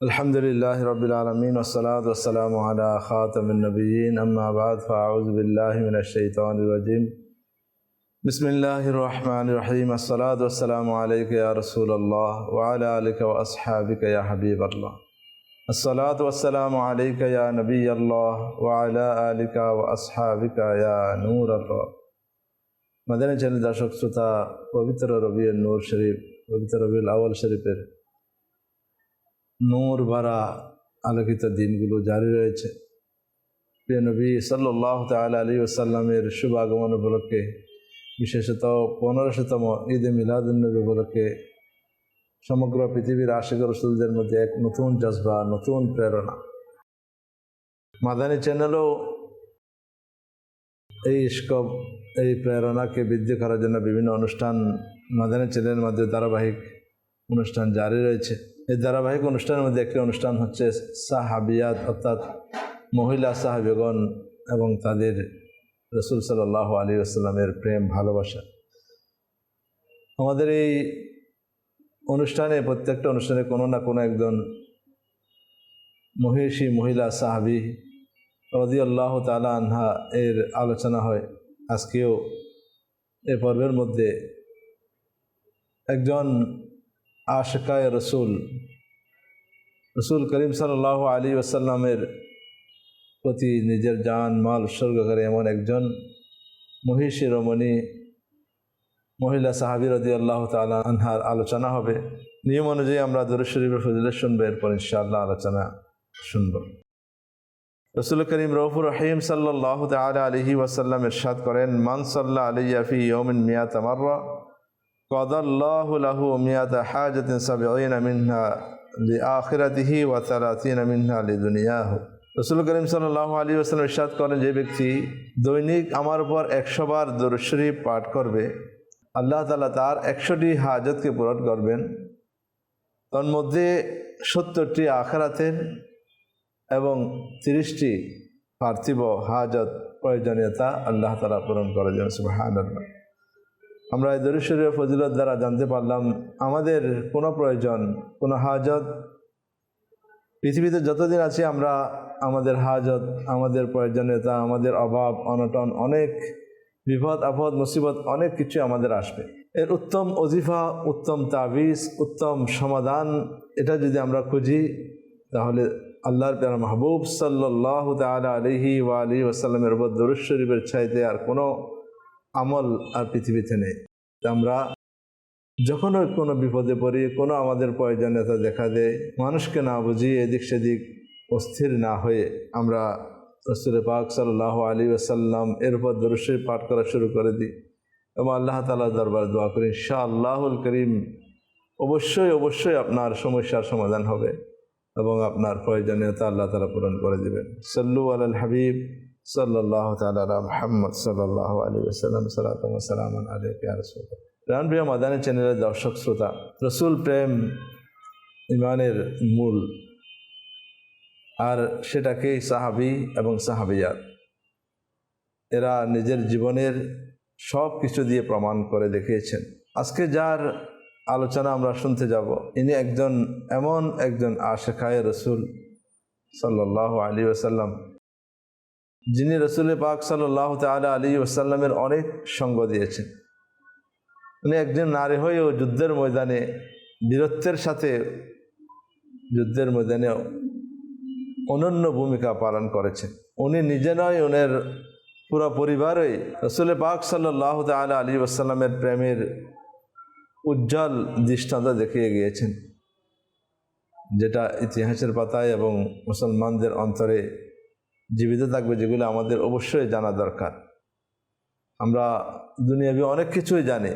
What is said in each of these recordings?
الحمد لله رب العالمين والصلاة والسلام على خاتم النبيين أما بعد فأعوذ بالله من الشيطان الرجيم بسم الله الرحمن الرحيم الصلاة والسلام عليك يا رسول الله وعلى آلك وأصحابك يا حبيب الله الصلاة والسلام عليك يا نبي الله وعلى آلك وأصحابك يا نور الله Madani channel দর্শক শ্রোতা পবিত্র রবিউল নূর শরীফ পবিত্র রবিউল আউয়াল শরীফের নূর ভরা আলোকিত দিনগুলো জারি রয়েছে। প্রিয় নবী সাল্লাহ তালা আলী ওসাল্লামের শুভ আগমন উপলক্ষে, বিশেষত পনেরোশতম ঈদে মিলাদুলনবী উপলক্ষে, সমগ্র পৃথিবীর আশেখ রসুলদের মধ্যে এক নতুন জজবা, নতুন প্রেরণা। মাদানী চ্যানেলও এই স্কোপ এই প্রেরণাকে বৃদ্ধি করার জন্য বিভিন্ন অনুষ্ঠান মাদানী চ্যানেলের মধ্যে ধারাবাহিক অনুষ্ঠান জারি রয়েছে। এই ধারাবাহিক অনুষ্ঠানের মধ্যে একটি অনুষ্ঠান হচ্ছে সাহাবিয়াত, অর্থাৎ মহিলা সাহাবিগণ এবং তাদের রসুল সাল্লাহ আলী আসসালামের প্রেম, ভালোবাসা। আমাদের এই অনুষ্ঠানে, প্রত্যেকটা অনুষ্ঠানে কোনো না কোনো একজন মহিষী, মহিলা সাহাবি রদি আল্লাহ তালা আনহা এর আলোচনা হয়। আজকেও এ পর্বের মধ্যে একজন আশকায় রসুল রসুল করিম সাল্লাহ আলী ওসাল্লামের প্রতি নিজের জান, মাল, উৎসর্গ করে এমন একজন মহিষী রমণী, মহিলা সাহাবি রদি আল্লাহ তালা আনহার আলোচনা হবে। নিয়ম অনুযায়ী আমরা দরুদ শরীফের ফজিলে শুনব, এরপর ইনশাআল্লাহ আলোচনা শুনব। রসুল করিম রফুর রহিম সাল্লাহ তালা আলহি ওয়াসাল্লাম ইরশাদ করেন, মান সাল্লাহ আলিয়াফি ইয়মিন মিয়া তামার্রা কদাল্লাহ লাহু মিয়াত হাজাতিন সাবিঈন মিনহা। রসুল করিম সাল্লাহ আলী ওসালাম ইরশাদ করেন, যে ব্যক্তি দৈনিক আমার উপর একশো বার পাঠ করবে, আল্লাহ তালা তার একশোটি হাজতকে পূরণ করবেন। তন্মধ্যে সত্তরটি আখারাতের এবং তিরিশটি পার্থিব হাজত প্রয়োজনীয়তা আল্লাহ তালা পূরণ করে দেবেন সুবাহান আমরা এই দরুশ্বরীয় ফজিলত দ্বারা জানতে পারলাম, আমাদের কোনো প্রয়োজন, কোনো হাজত? পৃথিবীতে যতদিন আছি আমরা, আমাদের হাজত, আমাদের প্রয়োজনীয়তা, আমাদের অভাব, অনটন, অনেক বিপদ, আপদ, মুসিবত, অনেক কিছু আমাদের আসবে। এর উত্তম অজিফা উত্তম তাবিজ, উত্তম সমাধান, এটা যদি আমরা খুঁজি, তাহলে আল্লাহর প্যারা মাহবুব সাল্লাহ তালা আলহি ওয়া আলী ওসাল্লামের উপর দরুদ শরীফের ছাইতে আর কোনো আমল আর পৃথিবীতে নেই। আমরা যখন ওই কোনো বিপদে পড়ি, কোনো আমাদের প্রয়োজনীয়তা দেখা দেয়, মানুষকে না বুঝি এদিক সেদিক অস্থির না হয়ে আমরা রসুল পাক সাল্লাহ আলী আসাল্লাম এর উপর দরুশরীফ পাঠ করা শুরু করে দিই এবং আল্লাহ তালা দরবার দোয়া করি শাহ আল্লাহুল করিম অবশ্যই অবশ্যই আপনার সমস্যার সমাধান হবে এবং আপনার প্রয়োজনীয়তা আল্লাহ তালা পূরণ করে দেবেন। সল্লু আল হাবিব। সাল্লাহ তালা মোহাম্মদ সাল্লাহ আলী আসাল্লাম সালাতাম আলী রসুল রানপ্রিয় মাদানী চ্যানেলের দর্শক শ্রোতা, রসুল প্রেম ইমানের মূল আর সেটাকেই সাহাবি এবং সাহাবিয়াত। এরা নিজের জীবনের সব কিছু দিয়ে প্রমাণ করে দেখিয়েছেন। আজকে যার আলোচনা আমরা শুনতে যাব, ইনি একজন, এমন একজন আশেখায় রসুল সাল্লাহ আলী ওসাল্লাম যিনি রসুল পাক সাল্লাহ তালা আলী ওসাল্লামের অনেক সঙ্গ দিয়েছেন। উনি একজন নারী হয়েও যুদ্ধের ময়দানে, বীরত্বের সাথে যুদ্ধের ময়দানে অনন্য ভূমিকা পালন করেছেন। উনি নিজে নয়, উনের পুরো পরিবারই রসুল পাক সাল্লাহ তালা আলী আসসালামের প্রেমের উজ্জ্বল দৃষ্টান্ত দেখিয়ে গিয়েছেন, যেটা ইতিহাসের পাতায় এবং মুসলমানদের অন্তরে জীবিত থাকবে যেগুলো আমাদের অবশ্যই জানা দরকার। আমরা দুনিয়াবি অনেক কিছুই জানি,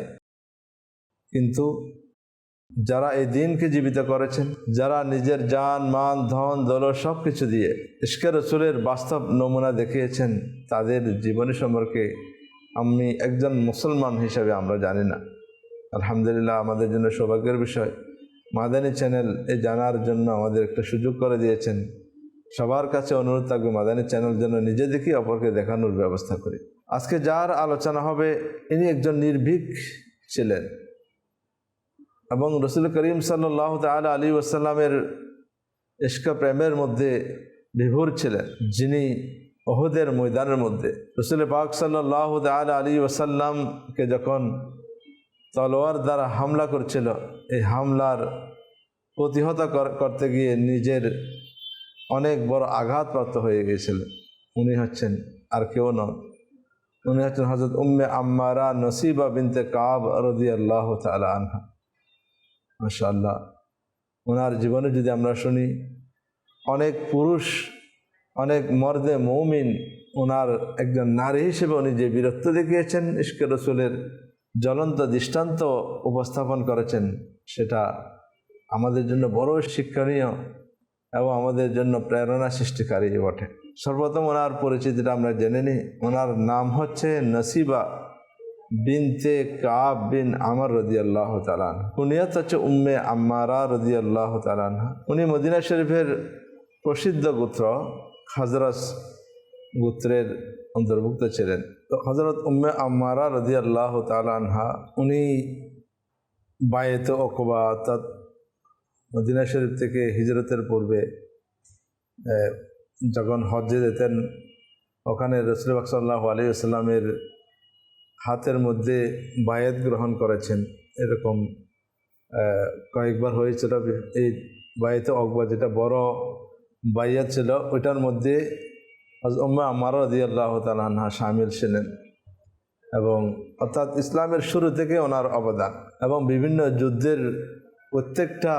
কিন্তু যারা এই দিনকে জীবিত করেছেন, যারা নিজের যান মান, ধন দল সব কিছু দিয়ে ইস্কের রসুলের বাস্তব নমুনা দেখিয়েছেন, তাদের জীবনী সম্পর্কে আমি একজন মুসলমান হিসাবে আমরা জানি না। আলহামদুলিল্লাহ আমাদের জন্য সৌভাগ্যের বিষয়। মাদানী চ্যানেল এ জানার জন্য আমাদের একটা সুযোগ করে দিয়েছেন। সবার কাছে অনুরোধ থাকবে মাদানী চ্যানেল যেন নিজে দেখি অপরকে দেখানোর ব্যবস্থা করি। আজকে যার আলোচনা হবে, ইনি একজন নির্ভীক ছিলেন এবং রসুল করিম সাল্লাহ তাল আলী ওসাল্লামের ইস্ক প্রেমের মধ্যে বিভোর ছিলেন। যিনি অহদের ময়দানের মধ্যে রসুল পাক সাল্লাহ আল আলী ওসাল্লামকে যখন তলোয়ার দ্বারা হামলা করছিল, এই হামলার প্রতিহত করতে গিয়ে নিজের অনেক বড় আঘাতপ্রাপ্ত হয়ে গিয়েছিলেন উনি হচ্ছেন আর কেউ নন। উনি হচ্ছেন হজরত উম্মে আম্মারা নসিবা বিনতে কাব রদি আল্লাহ তালা আনহা। মাশা আল্লাহ ওনার জীবনে যদি আমরা শুনি, অনেক পুরুষ, অনেক মর্দে মৌমিন ওনার একজন নারী হিসেবে উনি যে বীরত্ব দেখিয়েছেন ইস্কে রসুলের জ্বলন্ত দৃষ্টান্ত উপস্থাপন করেছেন, সেটা আমাদের জন্য বড় শিক্ষণীয়। এবং আমাদের জন্য প্রেরণা সৃষ্টিকারী বটে। সর্বপ্রথম ওনার পরিচিতিটা আমরা জেনে নিই। ওনার নাম হচ্ছে নসিবা বিনতে কাব বিন আমার রদি আল্লাহ তালান উনিয়ত হচ্ছে উম্মে আম্মারা রদি আল্লাহ তালানহা উনি মদিনা শরীফের প্রসিদ্ধ গোত্র হাজরস গোত্রের অন্তর্ভুক্ত ছিলেন। তো হজরত উম্মে আম্মারা রদি আল্লাহ তালানহা উনি বায়েত অকবা অর্থাৎ মদিনা শরীফ থেকে হিজরতের পূর্বে যখন হজ্জে যেতেন, ওখানে রসুল বাকসাল্লাহ আলী আসসালামের হাতের মধ্যে বায়াত গ্রহণ করেছেন। এরকম কয়েকবার হয়েছিল এই বায়াতে অকবা যেটা বড় বাইয়াত ছিল, ওইটার মধ্যে উম্মা আমার রদি আল্লাহ তালহা সামিল ছিলেন এবং অর্থাৎ ইসলামের শুরু থেকে ওনার অবদান এবং বিভিন্ন যুদ্ধের প্রত্যেকটা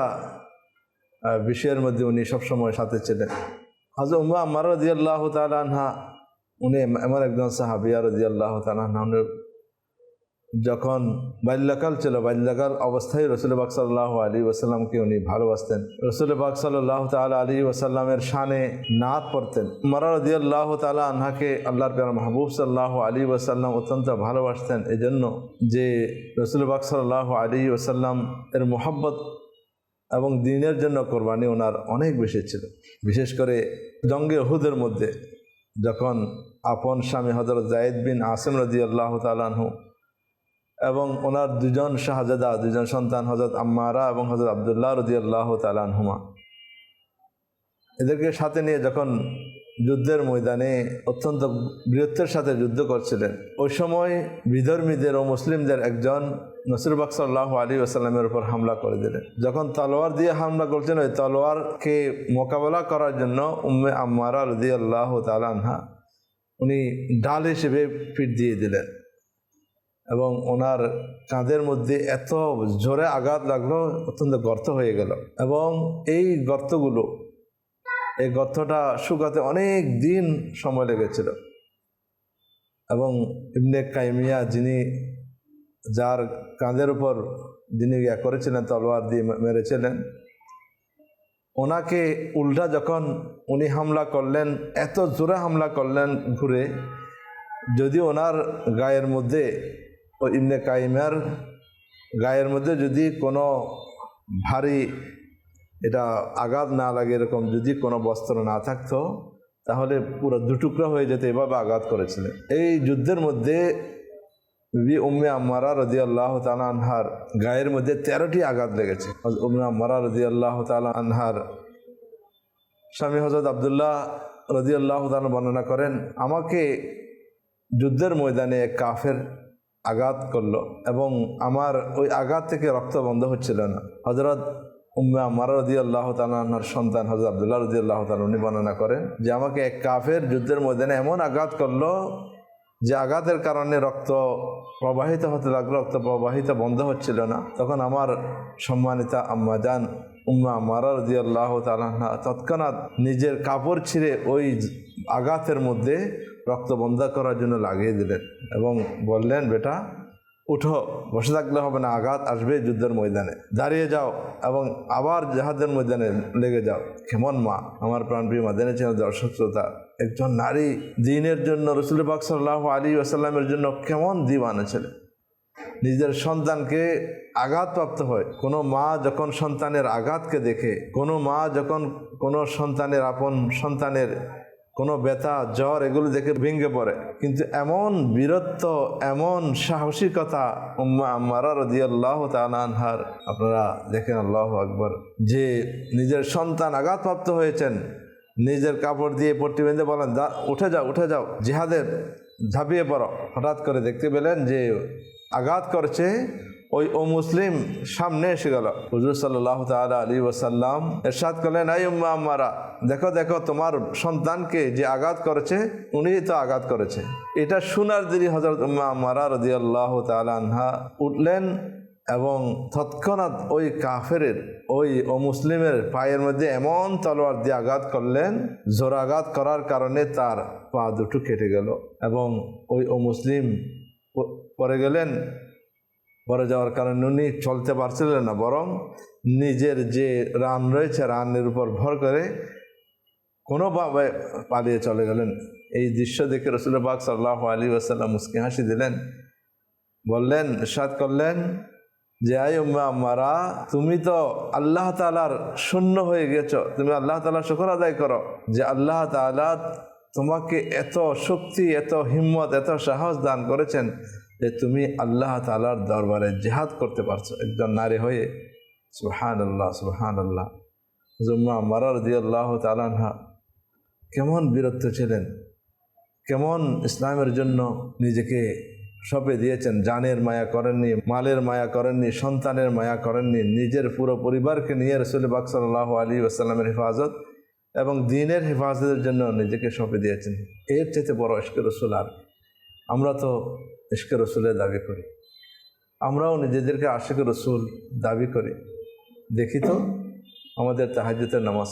বিষয়ের মধ্যে উনি সবসময় সাথে ছিলেন। হাজর উম্মা আমার রদি আল্লাহ উনি এমন একজন সাহাবিয়া রদি আল্লাহ উনি যখন বাল্যকাল ছিল, বাল্যকাল অবস্থায় রসুল বাক সাল্লাহ আলী ওসাল্লামকে উনি ভালোবাসতেন। রসুল বাক সাল্লাহ তালা আলী ওসাল্লামের শানে নাত পড়তেন। মরারদি আল্লাহ তালা আনহাকে আল্লাহর প্যার মাহবুব সাল্লাহ আলী ওসাল্লাম অত্যন্ত ভালোবাসতেন। এই জন্য যে রসুল বাক সাল্লাহ আলী ওসাল্লাম এর মোহাব্বত এবং দিনের জন্য কোরবানি ওনার অনেক বেশি ছিল। বিশেষ করে জঙ্গে হুদের মধ্যে যখন আপন স্বামী হজরত জায়েদ বিন আসিম রাজি আল্লাহ তালাহু এবং ওনার দুজন শাহজাদা, দুজন সন্তান হজরত আম্মারা এবং হজরত আবদুল্লাহ রদি আল্লাহ তালানহুমা এদেরকে সাথে নিয়ে যখন যুদ্ধের ময়দানে অত্যন্ত বীরত্বের সাথে যুদ্ধ করছিলেন। ওই সময় বিধর্মীদের ও মুসলিমদের একজন নসরুবাক সাল্লাহ আলী আসাল্লামের উপর হামলা করে দিলেন। যখন তলোয়ার দিয়ে হামলা করছেন ওই তলোয়ারকে মোকাবেলা করার জন্য উম্মে আম্মারা রদি আল্লাহ তালানহা উনি ডাল হিসেবে পিঠ দিয়ে দিলেন এবং ওনার কাঁধের মধ্যে এত জোরে আঘাত লাগল, অত্যন্ত গর্ত হয়ে গেল। এবং এই গর্তগুলো এই গর্তটা শুকাতে অনেক দিন সময় লেগেছিল। এবং ইবনে কাইমিয়া যিনি যার কাঁধের উপর যিনি ইয়া করেছিলেন, তলোয়ার দিয়ে মেরেছিলেন, ওনাকে উল্টা যখন উনি হামলা করলেন, এত জোরে হামলা করলেন ঘুরে, যদি ওনার গায়ের মধ্যে ও ইবনে কাইমার গায়ের মধ্যে যদি কোনো ভারী এটা আঘাত না লাগে এরকম যদি কোনো বস্ত্র না থাকতো, তাহলে পুরো দুটুকরা হয়ে যেত, এভাবে আঘাত করেছিলেন এই যুদ্ধের মধ্যে বিবি উম্মে আম্মারা রদি আল্লাহ তালা আনহার গায়ের মধ্যে তেরোটি আঘাত লেগেছে। উম্মে আম্মারা রদি আল্লাহ তালা আনহার স্বামী হজরত আবদুল্লাহ রদি আল্লাহ তালা বর্ণনা করেন, আমাকে যুদ্ধের ময়দানে এক কাফের আঘাত করল এবং আমার ওই আঘাত থেকে রক্ত বন্ধ হচ্ছিল না। হজরত উম্মে আমার রদি আল্লাহ তালার সন্তান হজরত আবদুল্লাহ রদি আল্লাহ তালা উনি বর্ণনা করেন যে আমাকে এক কাফের যুদ্ধের ময়দানে এমন আঘাত করল যে আঘাতের কারণে রক্ত প্রবাহিত হতে লাগল, রক্ত প্রবাহিত বন্ধ হচ্ছিল না। তখন আমার সম্মানিতা আম্মাজান উম্মা আমারা রদি আল্লাহ তালা তৎক্ষণাৎ নিজের কাপড় ছিঁড়ে ওই আঘাতের মধ্যে রক্ত বন্ধ করার জন্য লাগিয়ে দিলেন এবং বললেন, বেটা উঠো, বসে থাকলে হবে না, আঘাত আসবে যুদ্ধের ময়দানে। দাঁড়িয়ে যাও এবং আবার জাহাজের ময়দানে লেগে যাও। কেমন মা, আমার প্রাণপ্রিয় মা জেনেছেন দর্শক শ্রোতা, একজন নারী দিনের জন্য রসুল পাক সাল্লাহ আলী আসাল্লামের জন্য কেমন দিওয়ানা ছিলেন নিজের সন্তানকে আঘাতপ্রাপ্ত হয়। কোনো মা যখন সন্তানের আঘাতকে দেখে, কোনো মা যখন কোনো সন্তানের আপন সন্তানের কোনো ব্যথা জ্বর এগুলো দেখে ভেঙে পড়ে। কিন্তু এমন বীরত্ব এমন সাহসিকতা উম্মা আম্মারা রদিয়াল্লাহ তালানহার আপনারা দেখেন আল্লাহ আকবর যে নিজের সন্তান আঘাতপ্রাপ্ত হয়েছেন নিজের কাপড় দিয়ে পট্টি বেঁধে বলেন "দা, উঠে যাও উঠে যাও জিহাদের ঝাঁপিয়ে পড়ো। হঠাৎ করে দেখতে পেলেন যে আঘাত করছে ওই, ও মুসলিম সামনে এসে গেল। হুজুর সাল্লাহ তালা আলী ওসাল্লাম এরশাদ করলেন আই উম্মা আম্মারা, দেখো দেখো, তোমার সন্তানকে যে আঘাত করেছে উনি তো আঘাত করেছে। এটা শোনার দিদি হজরত উম্মা আম্মারা রদি আল্লাহ আনহা উঠলেন এবং তৎক্ষণাৎ ওই কাফের ওই, ও মুসলিমের পায়ের মধ্যে এমন তলোয়ার দিয়ে আঘাত করলেন, জোরাঘাত করার কারণে তার পা দুটো কেটে গেল এবং ওই, ও মুসলিম পরে গেলেন। পরে যাওয়ার কারণে উনি চলতে পারছিলেন না, বরং নিজের যে রান রয়েছে, রানের উপর ভর করে কোনোভাবে পালিয়ে চলে গেলেন। এই দৃশ্য দেখে রসুল বাগ সাল্লাহ আলী ওসাল্লাম মুসকি হাসি দিলেন। বললেন সাদ করলেন যে আই উম্মা আম্মারা, তুমি তো আল্লাহ তালার শূন্য হয়ে গেছো। তুমি আল্লাহ তালার শুকর আদায় করো যে, আল্লাহ তালা তোমাকে এত শক্তি, এত হিম্মত, এত সাহস দান করেছেন। যে তুমি আল্লাহ তালার দরবারে জেহাদ করতে পারছ। একজন নারী হয়ে সুহান আল্লাহ সুহান আল্লাহ জুম্মা মারার দিয়ে আল্লাহ তালানহা কেমন বীরত্ব ছিলেন। কেমন ইসলামের জন্য নিজেকে সঁপে দিয়েছেন। জানের মায়া করেননি, মালের মায়া করেননি, সন্তানের মায়া করেননি। নিজের পুরো পরিবারকে নিয়ে রসুল বাক সাল্লাহ আলী আসাল্লামের হেফাজত এবং দিনের হেফাজতের জন্য নিজেকে সঁপে দিয়েছেন। এর চেয়ে বড় ইস্কে রসুল আর। আমরা তো ইস্কে রসুলের দাবি করি। আমরাও নিজেদেরকে আশেক রসুল দাবি করি। দেখি তো, আমাদের তাহাজ্যতের নামাজ,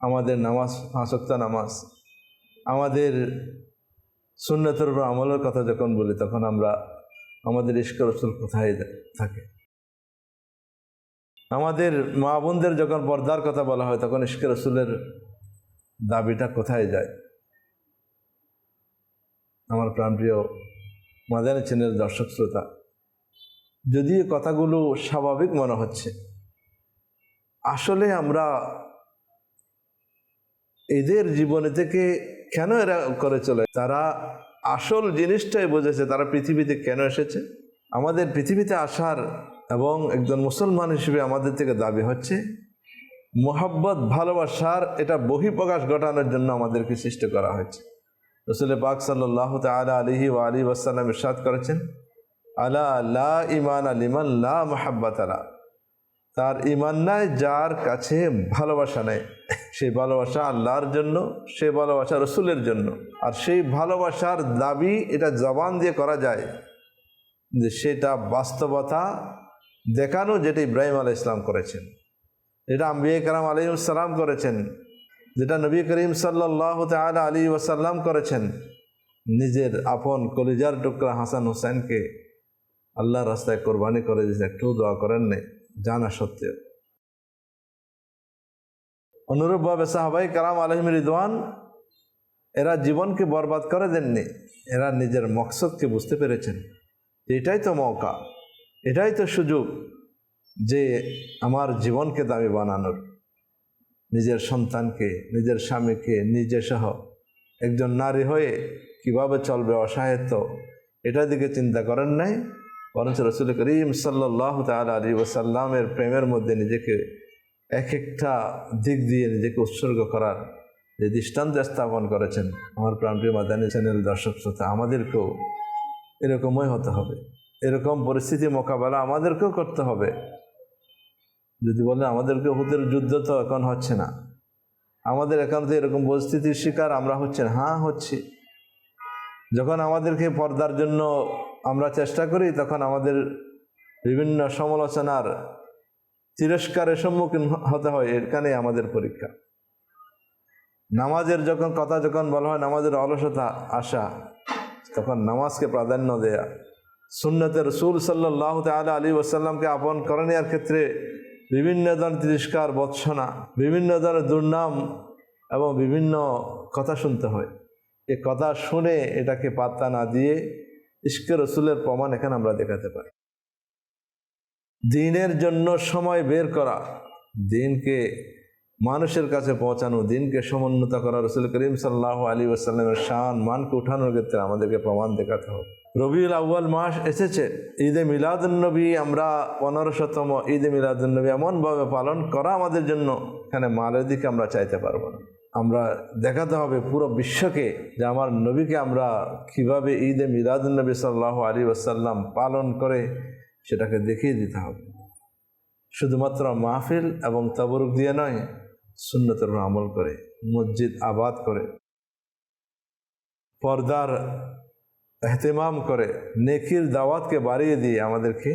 আমাদের নামাজ হাসক্ত নামাজ, আমাদের সুন্নতের আমলের কথা যখন বলি, তখন আমরা আমাদের ইস্কর রসুল কোথায় থাকে? আমাদের মা বোনদের যখন পর্দার কথা বলা হয়, তখন ইস্কর রসুলের দাবিটা কোথায় যায়? আমার প্রাণপ্রিয় মাদানী চ্যানেল দর্শক শ্রোতা যদি কথাগুলো স্বাভাবিক মনে হচ্ছে, আসলে আমরা এদের জীবনে থেকে কেন এরা করে চলে? তারা আসল জিনিসটাই বুঝেছে, তারা পৃথিবীতে কেন এসেছে? আমাদের পৃথিবীতে আসার এবং একজন মুসলমান হিসেবে আমাদের থেকে দাবি হচ্ছে, মোহাব্বত, ভালোবাসার এটা বহিঃপ্রকাশ ঘটানোর জন্য আমাদেরকে সৃষ্টি করা হয়েছে। রসুল পাক সাল্লাহ তালা আলিহি ও আলী ওয়াসাল্লাম ইরশাদ করেছেন, আলা লা ইমান আলিমান লা মাহাব্বাত আলা তার ইমান নাই, যার কাছে ভালোবাসা নেই। সেই ভালোবাসা আল্লাহর জন্য সে ভালোবাসা রসুলের জন্য। আর সেই ভালোবাসার দাবি এটা জবান দিয়ে করা যায় যে সেটা বাস্তবতা দেখানো যেটা ইব্রাহিম আলাই ইসলাম করেছেন। যেটা আম্বিয়া কালাম আলিমসালাম করেছেন যেটা নবী করিম সাল্লাহ তালা আলী ওয়াসাল্লাম করেছেন। নিজের আপন কলিজার টুকরা হাসান হোসেনকে আল্লাহর রাস্তায় কোরবানি করে দিয়েছেন একটু দোয়া করেন নেই, জানা সত্ত্বেও। অনুরূপভাবে সাহাবাই কালাম আলহিম রিদওয়ান, এরা জীবনকে বরবাদ করে দেননি, এরা নিজের মকসদকে বুঝতে পেরেছেন। এটাই তো মৌকা এটাই তো সুযোগ যে আমার জীবনকে দামি বানানোর। নিজের সন্তানকে, নিজের স্বামীকে, নিজে সহ একজন নারী হয়ে কীভাবে চলবে অসহায়ত্ব, এটার দিকে চিন্তা করেন নাই? বরঞ্চ রসুল করিম সাল্লাহ তালা আলী ওসাল্লামের প্রেমের মধ্যে নিজেকে এক একটা দিক দিয়ে নিজেকে উৎসর্গ করার যে দৃষ্টান্ত স্থাপন করেছেন। আমার প্রাণপ্রিয় মাদানী চ্যানেল দর্শক শ্রোতা, আমাদেরকেও এরকমই হতে হবে। এরকম পরিস্থিতি মোকাবেলা আমাদেরকেও করতে হবে। যদি বলে আমাদেরকে হুদের যুদ্ধ তো এখন হচ্ছে না। আমাদের এখন তো এরকম পরিস্থিতির শিকার আমরা হচ্ছে না। হ্যাঁ হচ্ছি। যখন আমাদেরকে পর্দার জন্য আমরা চেষ্টা করি, তখন আমাদের বিভিন্ন সমালোচনার তিরস্কারের সম্মুখীন হতে হয়। এখানে আমাদের পরীক্ষা। নামাজের যখন কথা যখন বলা হয়, নামাজের অলসতা আসা তখন নামাজকে প্রাধান্য দেয়া। সুন্নতে রসুল সাল্লাহ তালা আলী ওসাল্লামকে আপন করে নেওয়ার ক্ষেত্রে বিভিন্ন ধরনের তিরস্কার, বৎসনা, বিভিন্ন ধরনের দুর্নাম এবং বিভিন্ন কথা শুনতে হয়। এ কথা শুনে এটাকে পাত্তা না দিয়ে ইস্কে রসুলের প্রমাণ এখানে আমরা দেখাতে পারি। দিনের জন্য সময় বের করা, দিনকে মানুষের কাছে পৌঁছানো, দিনকে সমুন্নত করা, রসুল করিম সাল্লাহ আলী ওসাল্লামের শান, মানকে উঠানোর ক্ষেত্রে আমাদেরকে প্রমাণ দেখাতে হবে। রবিউল আউ্য়াল মাস এসেছে। ঈদে মিলাদুন্নবী আমরা পনেরোশতম ঈদে মিলাদুন্নবী এমনভাবে পালন করা আমাদের জন্য এখানে মালের দিকে আমরা চাইতে পারব না। আমরা দেখাতে হবে পুরো বিশ্বকে যে আমার নবীকে আমরা কীভাবে ঈদে মিলাদুন্নবী সাল্লাহ আলী ওসাল্লাম পালন করে সেটাকে দেখিয়ে দিতে হবে। শুধুমাত্র মাহফিল এবং তাবরুক দিয়ে নয়, সুন্নতের আমল করে, মসজিদ আবাদ করে, পর্দার এহতেমাম করে, নেকির দাওয়াতকে বাড়িয়ে দিয়ে আমাদেরকে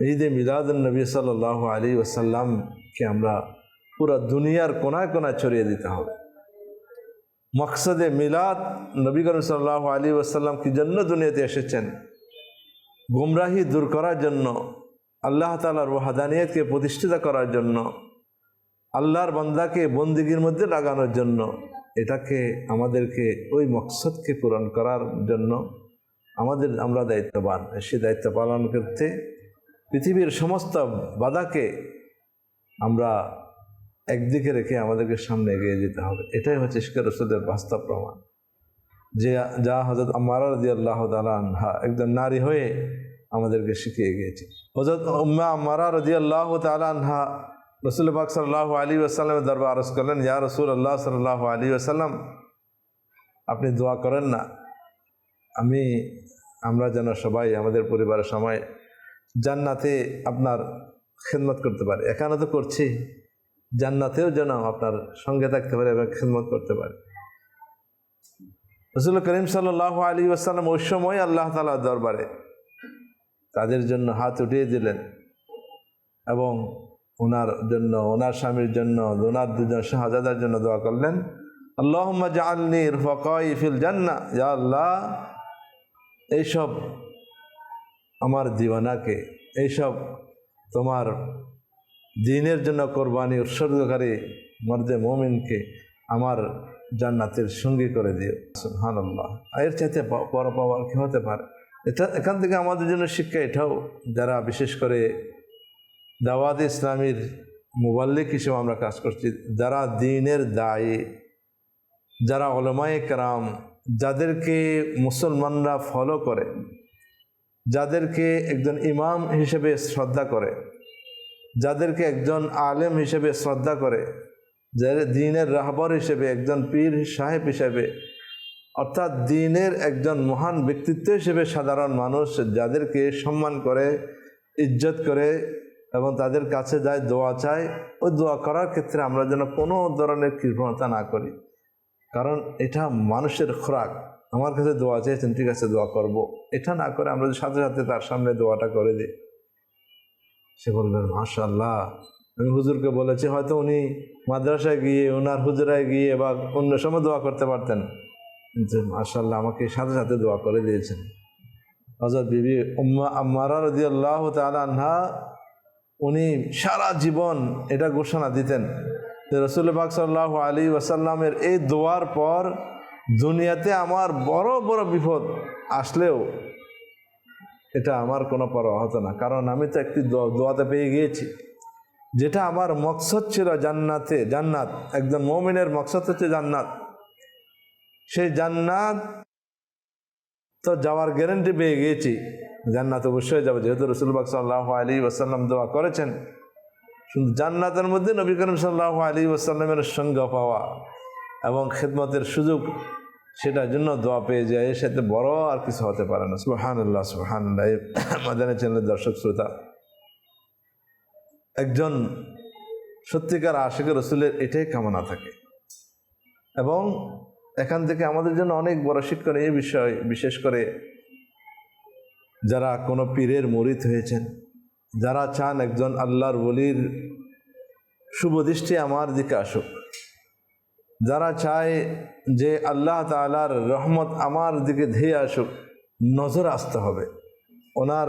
ঈদে মিলাদুল নবী সাল্লাহ আলী ওসাল্লামকে আমরা পুরো দুনিয়ার কোনায় কোনায় ছড়িয়ে দিতে হবে। মকসদে মিলাদ নবী করিম সাল্লাহ আলী ওসাল্লাম কি জন্য দুনিয়াতে এসেছেন? গুমরাহি দূর করার জন্য, আল্লাহ তালার ওয়াহাদানিয়তকে প্রতিষ্ঠিত করার জন্য, আল্লাহর বান্দাকে বন্দিগির মধ্যে লাগানোর জন্য এটাকে আমাদেরকে ওই মকসদকে পূরণ করার জন্য আমাদের আমরা দায়িত্ববান। সে দায়িত্ব পালন করতে পৃথিবীর সমস্ত বাধাকে আমরা একদিকে রেখে আমাদেরকে সামনে এগিয়ে যেতে হবে। এটাই হচ্ছে ইস্কের রসুলের বাস্তব প্রমাণ। যে যা হজরত আমারা রদি আল্লাহ তালহা একজন নারী হয়ে আমাদেরকে শিখিয়ে গিয়েছে। হজরত উম্মা আমারা রদি আল্লাহ রসুল পাক সাল্লাহ আলী আসাল্লামের দরবার আরজ করলেন, ইয়া রসুল আল্লাহ সাল্লাহ আলী আসাল্লাম আপনি দোয়া করেন না। আমি, আমরা যেন সবাই, আমাদের পরিবারের সময় জান্নাতে আপনার খেদমত করতে পারি। এখানে তো করছি, জান্নাতেও যেন আপনার সঙ্গে থাকতে পারে এবং খেদমত করতে পারে। রসুল করিম সাল্লাহ আলী আসাল্লাম ওই সময় আল্লাহ তালা দরবারে তাদের জন্য হাত উঠিয়ে দিলেন এবং ওনার জন্য, ওনার স্বামীর জন্য, ওনার দুজন শাহজাদার জন্য দোয়া করলেন। আল্লাহ জালনি ফকাই ফিল জান্না, ইয়া আল্লাহ। এইসব আমার দিওয়ানাকে এইসব তোমার দিনের জন্য কোরবানি উৎসর্গকারী মর্দে মমিনকে আমার জান্নাতের সঙ্গী করে দিও। আল্লাহ এর চাইতে পর পাওয়ার কি হতে পারে? এটা এখান থেকে আমাদের জন্য শিক্ষা এটাও, যারা বিশেষ করে দাওয়াত ইসলামীর মোবাল্লিক হিসেবে আমরা কাজ করছি। যারা দিনের দায়ী, যারা অলমায় কারাম, যাদেরকে মুসলমানরা ফলো করে, যাদেরকে একজন ইমাম হিসেবে শ্রদ্ধা করে, যাদেরকে একজন আলেম হিসেবে শ্রদ্ধা করে, যাদের দিনের রাহবর হিসেবে, একজন পীর সাহেব হিসেবে, অর্থাৎ দিনের একজন মহান ব্যক্তিত্ব হিসেবে সাধারণ মানুষ যাদেরকে সম্মান করে, ইজ্জত করে এবং তাদের কাছে যায়, দোয়া চায় ওই দোয়া করার ক্ষেত্রে আমরা যেন কোনো ধরনের কৃপণতা না করি। কারণ এটা মানুষের খোরাক। আমার কাছে দোয়া চেয়েছেন, ঠিক আছে, দোয়া করব। এটা না করে আমরা যদি সাথে সাথে তার সামনে দোয়াটা করে দিই। সে বলবেন মাশাল্লাহ আমি হুজুরকে বলেছি, হয়তো উনি মাদ্রাসায় গিয়ে ওনার হুজুরায় গিয়ে বা অন্য সময় দোয়া করতে পারতেন। কিন্তু মাশাল্লাহ আমাকে সাথে সাথে দোয়া করে দিয়েছেন। হজরত বিবি উম্মা আম্মারা রদি আল্লাহ তালহা উনি সারা জীবন এটা ঘোষণা দিতেন যে রসুল পাক সাল্লাহ আলী ওয়াসাল্লামের এই দোয়ার পর দুনিয়াতে আমার বড় বড় বিপদ আসলেও এটা আমার কোনো পরোয়া হতো না। কারণ আমি তো একটি দোয়াতে পেয়ে গিয়েছি। যেটা আমার মকসদ ছিল জান্নাতে, জান্নাত, একজন মমিনের মকসদ হচ্ছে জান্নাত। সেই জান্নাত তো যাওয়ার গ্যারেন্টি পেয়ে গিয়েছি। জান্নাত অবশ্যই যাবে। যেহেতু রসুলবাক সাল্লাহ আলী ওসাল্লাম দোয়া করেছেন, শুধু জান্নাতের মধ্যে নবী করিম সাল্লাহ আলী ওসাল্লামের সঙ্গ পাওয়া এবং খেদমতের সুযোগ, সেটার জন্য দোয়া পেয়ে যায়, এর সাথে বড় আর কিছু হতে পারে না। সুহানুল্লাহ সুহানুল্লাহ মাদানী চ্যানেলের দর্শক শ্রোতা, একজন সত্যিকার আশেখ রসুলের এটাই কামনা থাকে এবং এখান থেকে আমাদের জন্য অনেক বড় শিক্ষণ এই বিষয়, বিশেষ করে যারা কোনো পীরের মরিত হয়েছেন, যারা চান একজন আল্লাহর বলির শুভদৃষ্টি আমার দিকে আসুক, যারা চায় যে আল্লাহ তালার রহমত আমার দিকে ধেয়ে আসুক, নজর আসতে হবে। ওনার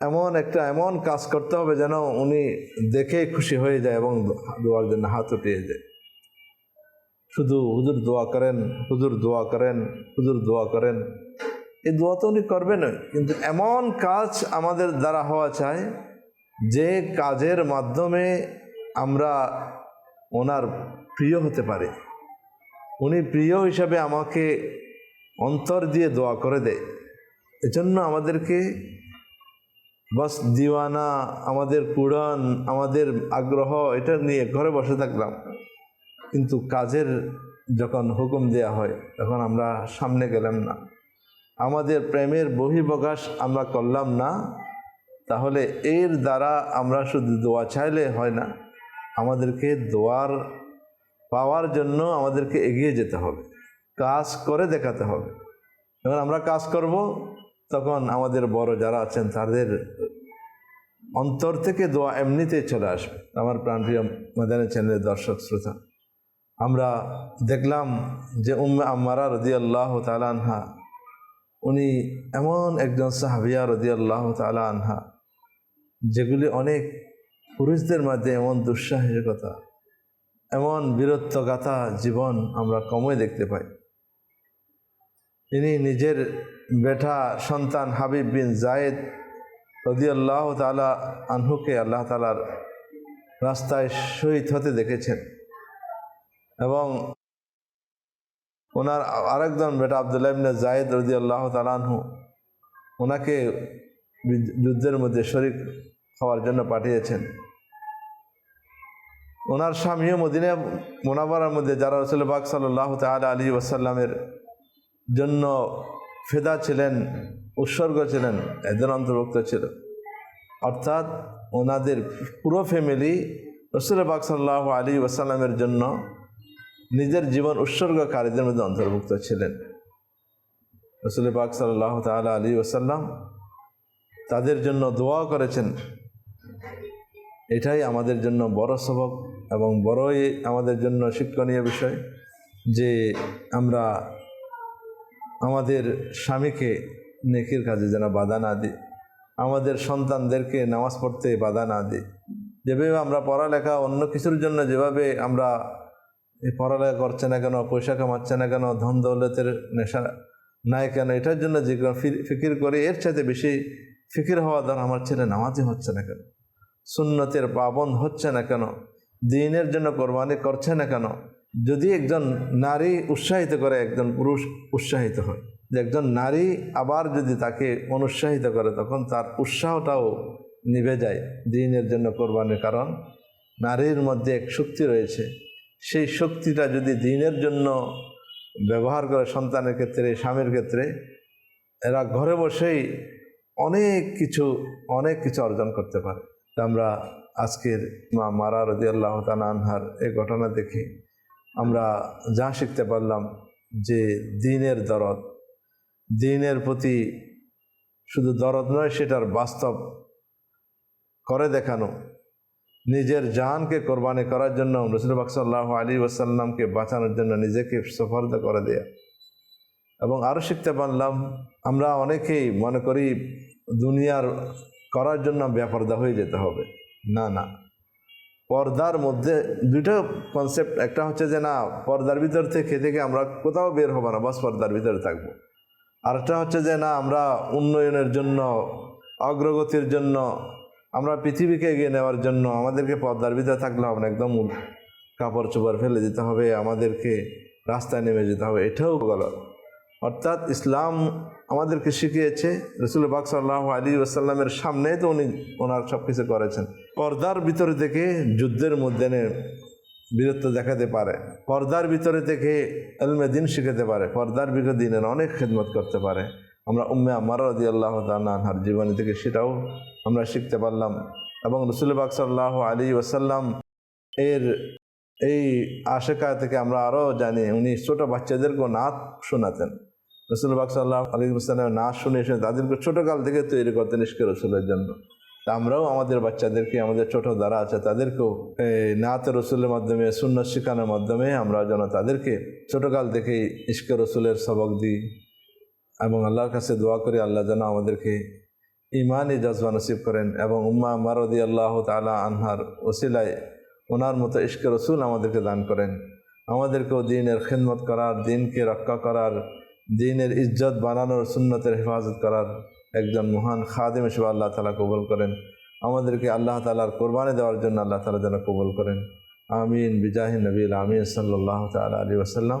এমন একটা এমন কাজ করতে হবে যেন উনি দেখে খুশি হয়ে যায় এবং দোয়ার জন্য হাত উঠিয়ে যায় শুধু হুজুর দোয়া করেন, হুজুর দোয়া করেন, হুজুর দোয়া করেন এই দোয়া তো উনি করবেন কিন্তু এমন কাজ আমাদের দ্বারা হওয়া চাই, যে কাজের মাধ্যমে আমরা ওনার প্রিয় হতে পারে। উনি প্রিয় হিসাবে আমাকে অন্তর দিয়ে দোয়া করে দেয়। এজন্য আমাদেরকে বাস দিওয়ানা, আমাদের কুড়ান আমাদের আগ্রহ, এটা নিয়ে ঘরে বসে থাকলাম। কিন্তু কাজের যখন হুকুম দেয়া হয়, তখন আমরা সামনে গেলাম না। আমাদের প্রেমের বহির্প্রকাশ আমরা করলাম না, তাহলে এর দ্বারা আমরা শুধু দোয়া চাইলে হয় না, আমাদেরকে দোয়ার পাওয়ার জন্য আমাদেরকে এগিয়ে যেতে হবে, কাজ করে দেখাতে হবে। যখন আমরা কাজ করব, তখন আমাদের বড় যারা আছেন তাদের অন্তর থেকে দোয়া এমনিতেই চলে আসবে। আমার প্রাণপ্রিয় মাদানী চ্যানেলের দর্শক শ্রোতা, আমরা দেখলাম যে উম্মে আম্মারা রদি আল্লাহ তালা আনহা উনি এমন একজন সাহাবিয়া রদি আল্লাহ তালা আনহা, যেগুলি অনেক পুরুষদের মাঝে এমন দুঃসাহসিকতা এমন বীরত্বগাথা জীবন আমরা কমই দেখতে পাই। তিনি নিজের বেটা সন্তান হাবিব বিন জায়েদ রদি আল্লাহ তালা আনহুকে আল্লাহ তালার রাস্তায় শহীদ হতে দেখেছেন এবং ওনার আরেকজন বেটা আবদুল্লাহ ইবনে জায়েদ রদি আল্লাহ তালানহু ওনাকে যুদ্ধের মধ্যে শরিক হওয়ার জন্য পাঠিয়েছেন। ওনার স্বামীও মদিনা মোনাবারার মধ্যে, যারা রসুল বাক সাল্লাহ তাল আলী ওয়াসাল্লামের জন্য ফেদা ছিলেন, উৎসর্গ ছিলেন এদের অন্তর্ভুক্ত ছিল। অর্থাৎ ওনাদের পুরো ফ্যামিলি রসুল বাক সাল্লাহ আলী ওয়াসাল্লামের জন্য নিজের জীবন উৎসর্গকারীদের মধ্যে অন্তর্ভুক্ত ছিলেন। রসুল পাক সাল্লাহ তালা আলী ওসাল্লাম তাদের জন্য দোয়া করেছেন। এটাই আমাদের জন্য বড় সবক এবং বড়ই আমাদের জন্য শিক্ষণীয় বিষয় যে আমরা আমাদের স্বামীকে নেকির কাজে যেন বাধা না দিই, আমাদের সন্তানদেরকে নামাজ পড়তে বাধা না দিই। যেভাবে আমরা পড়ালেখা অন্য কিছুর জন্য যেভাবে আমরা এই পড়ালেখা করছে না কেন, পয়সা কামাচ্ছে না কেন, ধন দৌলতের নেশা নাই কেন, এটার জন্য যে ফিকির করে, এর চাইতে বেশি ফিকির হওয়া দ্বারা আমার ছেলে নামাজি হচ্ছে না কেন? সুন্নতের পাবন হচ্ছে না কেন? দিনের জন্য কোরবানি করছে না কেন? যদি একজন নারী উৎসাহিত করে, একজন পুরুষ উৎসাহিত হয় একজন নারী আবার যদি তাকে অনুৎসাহিত করে, তখন তার উৎসাহটাও নিভে যায় দিনের জন্য কোরবানির কারণ। নারীর মধ্যে এক শক্তি রয়েছে সেই শক্তিটা যদি দিনের জন্য ব্যবহার করে সন্তানের ক্ষেত্রে, স্বামীর ক্ষেত্রে, এরা ঘরে বসেই অনেক কিছু অনেক কিছু অর্জন করতে পারে। আমরা আজকের মা মারা রদি আল্লাহ আনহার এই ঘটনা দেখে আমরা যা শিখতে পারলাম যে দিনের দরদ, দিনের প্রতি শুধু দরদ নয়, সেটার বাস্তব করে দেখানো নিজের জানকে কোরবানি করার জন্য রসুল বাকসাল্লাহ আলী ওসাল্লামকে বাঁচানোর জন্য নিজেকে সফলতা করে দেয়া। এবং আরও শিখতে পারলাম, আমরা অনেকেই মনে করি দুনিয়ার করার জন্য ব্যাপারদা হয়ে যেতে হবে। না না। পর্দার মধ্যে দুটো কনসেপ্ট একটা হচ্ছে যে না, পর্দার ভিতর থেকে থেকে আমরা কোথাও বের হব না, বাস পর্দার ভিতরে থাকব। আরেকটা হচ্ছে যে না, আমরা উন্নয়নের জন্য, অগ্রগতির জন্য আমরা পৃথিবীকে এগিয়ে নেওয়ার জন্য আমাদেরকে পর্দার ভিতরে থাকলে হবে একদম কাপড় চোপড় ফেলে দিতে হবে, আমাদেরকে রাস্তায় নেমে যেতে হবে, এটাও গলত। অর্থাৎ ইসলাম আমাদেরকে শিখিয়েছে রসুল বাক সাল্লাহ আলী আসাল্লামের সামনে তো উনি ওনার সব কিছু করেছেন। পর্দার ভিতরে থেকে যুদ্ধের মধ্যে বীরত্ব দেখাতে পারে, পর্দার ভিতরে থেকে এলমে দিন শিখাতে পারে, পর্দার বিগত দিনের অনেক খেদমত করতে পারে। আমরা উম্মে আমার রদি আল্লাহ তাহার জীবনী থেকে সেটাও আমরা শিখতে পারলাম। এবং রসুল বাক সাল্লাহ আলী ওসাল্লাম এর এই আশেকা থেকে আমরা আরও জানি, উনি ছোটো বাচ্চাদেরকেও নাচ শোনাতেন। রসুল বাক সাল্লাহ আলী ওসাল্লামের নাচ শুনে শুনে তাদেরকে ছোটোকাল থেকে তৈরি করতেন ইস্কে রসুলের জন্য। তা আমরাও আমাদের বাচ্চাদেরকে, আমাদের ছোট দ্বারা আছে তাদেরকেও নাত রসুলের মাধ্যমে শূন্য শিখানোর মাধ্যমে আমরা যেন তাদেরকে ছোটোকাল থেকেই ইস্কে রসুলের সবক দিই। এবং আল্লাহর কাছে দোয়া করি আল্লাহ যেন আমাদেরকে ইমানই জজবা নসিব করেন এবং উম্মা মারদি আল্লাহ তালা আনহার ওসিলায় ওনার মতো ইস্কে রসুল আমাদেরকে দান করেন। আমাদেরকেও দিনের খেদমত করার, দিনকে রক্ষা করার, দিনের ইজ্জত বানানোর, সুন্নতের হেফাজত করার একজন মহান খাদিম হিসেবে আল্লাহ তালা কবুল করেন। আমাদেরকে আল্লাহ তালার কোরবানি দেওয়ার জন্য আল্লাহ তালা যেন কবুল করেন। আমিন। বিজাহি নবীল আমিন সাল্লাহ তাল আলী ওসাল্লাম